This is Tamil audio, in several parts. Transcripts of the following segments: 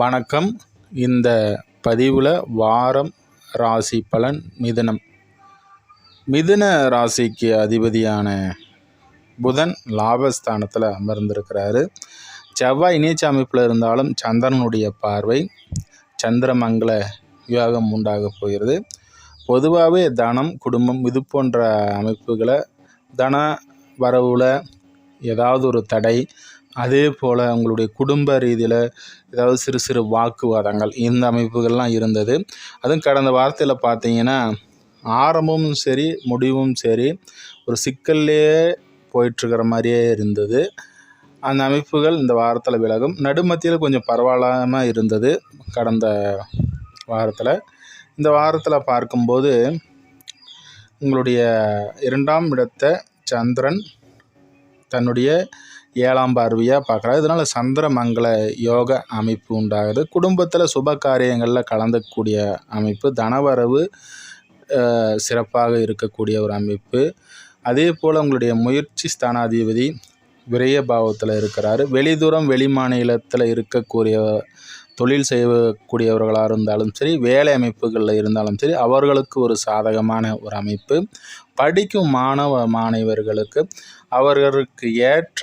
வணக்கம். இந்த பதிவில் வாரம் ராசி பலன் மிதுனம். மிதுன ராசிக்கு அதிபதியான புதன் லாபஸ்தானத்தில் அமர்ந்திருக்கிறாரு. செவ்வாய் நீச்ச அமைப்பில் இருந்தாலும் சந்திரனுடைய பார்வை சந்திரமங்கல யோகம் உண்டாக போகிறது. பொதுவாகவே தனம் குடும்பம் இது போன்ற அமைப்புகளை தன வரவில் ஏதாவது ஒரு தடை அதே போல் அவங்களுடைய குடும்ப ரீதியில் ஏதாவது சிறு சிறு வாக்குவாதங்கள் இந்த அமைப்புகள்லாம் இருந்தது. அதுவும் கடந்த வாரத்தில் பார்த்தீங்கன்னா ஆரம்பமும் சரி முடிவும் சரி ஒரு சிக்கல்லையே போயிட்டுருக்கிற மாதிரியே இருந்தது. அந்த அமைப்புகள் இந்த வாரத்தில் விலகும். நடுமத்தியில் கொஞ்சம் பரவாயில்லாமல் இருந்தது கடந்த வாரத்தில். இந்த வாரத்தில் பார்க்கும்போது உங்களுடைய இரண்டாம் இடத்தை சந்திரன் தன்னுடைய ஏழாம் பார்வையாக பார்க்குறாரு. இதனால் சந்திரமங்கல யோக அமைப்பு உண்டாகுது. குடும்பத்தில் சுப காரியங்களில் கலந்துக்கூடிய அமைப்பு. தனவரவு சிறப்பாக இருக்கக்கூடிய ஒரு அமைப்பு. அதே போல் உங்களுடைய முயற்சி ஸ்தானாதிபதி விரய பாவத்தில் இருக்கிறார். வெளிதூரம் வெளி மாநிலத்தில் இருக்கக்கூடிய தொழில் செய்யக்கூடியவர்களாக இருந்தாலும் சரி வேலை அமைப்புகளில் இருந்தாலும் சரி அவர்களுக்கு ஒரு சாதகமான ஒரு அமைப்பு. படிக்கும் மாணவ மாணவர்களுக்கு அவர்களுக்கு ஏற்ற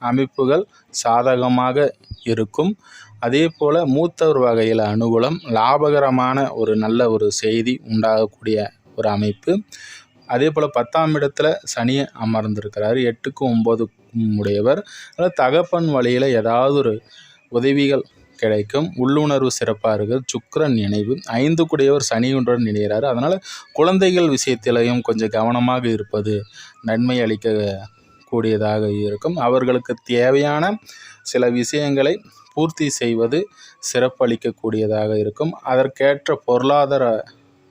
அமைப்புகள் சாதகமாக இருக்கும். அதே போல் மூத்தவர் வகையில் அனுகூலம் லாபகரமான ஒரு நல்ல ஒரு செய்தி உண்டாகக்கூடிய ஒரு அமைப்பு. அதே போல் பத்தாம் இடத்துல சனி அமர்ந்திருக்கிறார். எட்டுக்கும் ஒம்பதுக்கும் உடையவர். அதாவது தகப்பன் வழியில் ஏதாவது ஒரு உதவிகள் கிடைக்கும். உள்ளுணர்வு சிறப்பாக இருக்குது. சுக்கரன் நினைவு ஐந்து கூடியவர் சனியுடன் இணைகிறார். அதனால் குழந்தைகள் விஷயத்திலையும் கொஞ்சம் கவனமாக இருப்பது நன்மை அளிக்க கூடியதாக இருக்கும். அவர்களுக்கு தேவையான சில விஷயங்களை பூர்த்தி செய்வது சிறப்பளிக்கக்கூடியதாக இருக்கும். அதற்கேற்ற பொருளாதார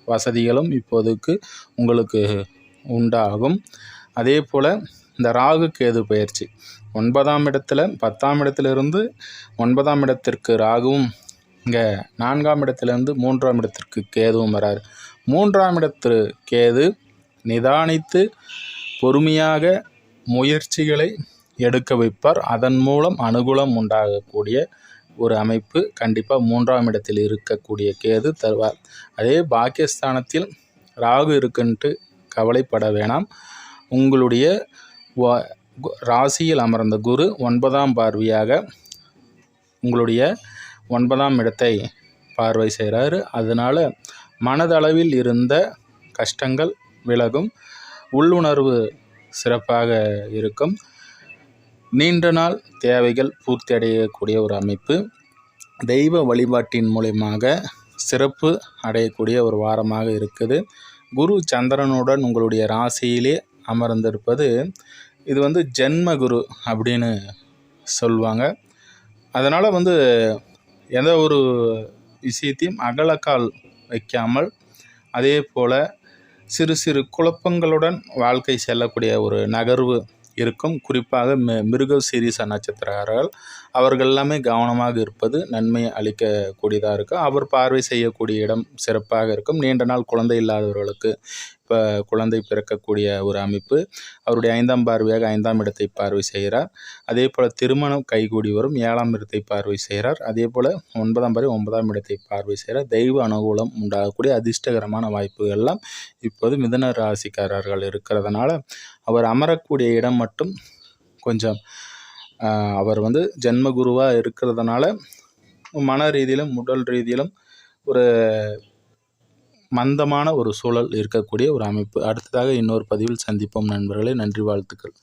வசதிகளும் இப்போதைக்கு உங்களுக்கு உண்டாகும். அதே போல் இந்த ராகு கேது பயிற்சி. ஒன்பதாம் இடத்துல பத்தாம் இடத்திலிருந்து ஒன்பதாம் இடத்திற்கு ராகுவும் இங்கே நான்காம் இடத்திலிருந்து மூன்றாம் இடத்திற்கு கேதுவும் வராரு. மூன்றாம் இடத்து கேது நிதானித்து பொறுமையாக முயற்சிகளை எடுக்க வைப்பார். அதன் மூலம் அனுகூலம் உண்டாகக்கூடிய ஒரு அமைப்பு கண்டிப்பாக மூன்றாம் இடத்தில் இருக்கக்கூடிய கேது தருவார். அதே பாக்கியஸ்தானத்தில் ராகு இருக்குன்ட்டு கவலைப்பட வேணாம். உங்களுடைய ராசியில் அமர்ந்த குரு ஒன்பதாம் பார்வையாக உங்களுடைய ஒன்பதாம் இடத்தை பார்வை செய்கிறாரு அதனால் மனதளவில் இருந்த கஷ்டங்கள் விலகும். உள்ளுணர்வு சிறப்பாக இருக்கும். நீண்ட நாள் தேவைகள் பூர்த்தி அடையக்கூடிய ஒரு அமைப்பு. தெய்வ வழிபாட்டின் மூலயமாக சிறப்பு அடையக்கூடிய ஒரு வாரமாக இருக்குது. குரு சந்திரனுடன் உங்களுடைய ராசியிலே அமர்ந்திருப்பது இது வந்து ஜென்ம குரு அப்படின்னு சொல்லுவாங்க. அதனால் வந்து எந்த ஒரு விஷயத்தையும் அகலக்கால் வைக்காமல் அதே போல் சிறு சிறு குழப்பங்களுடன் வாழ்க்கை செல்லக்கூடிய ஒரு நகர்வு இருக்கும். குறிப்பாக மிருக சீரிச நட்சத்திரக்காரர்கள் அவர்கள் எல்லாமே கவனமாக இருப்பது நன்மை அளிக்கக்கூடியதாக இருக்கும். அவர் பார்வை செய்யக்கூடிய இடம் சிறப்பாக இருக்கும். நீண்ட நாள் குழந்தை இல்லாதவர்களுக்கு இப்போ குழந்தை பிறக்கக்கூடிய ஒரு அமைப்பு. அவருடைய ஐந்தாம் பார்வையாக ஐந்தாம் இடத்தை பார்வை செய்கிறார். அதே போல் திருமணம் கைகூடி வரும் ஏழாம் இடத்தை பார்வை செய்கிறார். அதே போல் ஒன்பதாம் பார்வை ஒன்பதாம் இடத்தை பார்வை செய்கிறார். தெய்வ அனுகூலம் உண்டாகக்கூடிய அதிர்ஷ்டகரமான வாய்ப்புகள் எல்லாம் இப்போது மிதன ராசிக்காரர்கள் இருக்கிறதுனால அவர் அமரக்கூடிய இடம் மட்டும் கொஞ்சம் அவர் வந்து ஜென்மகுருவாக இருக்கிறதுனால மன ரீதியிலும் உடல் ரீதியிலும் ஒரு மந்தமான ஒரு சூழல் இருக்கக்கூடிய ஒரு அமைப்பு. அடுத்ததாக இன்னொரு பதிவில் சந்திப்போம். நண்பர்களே நன்றி வாழ்த்துக்கள்.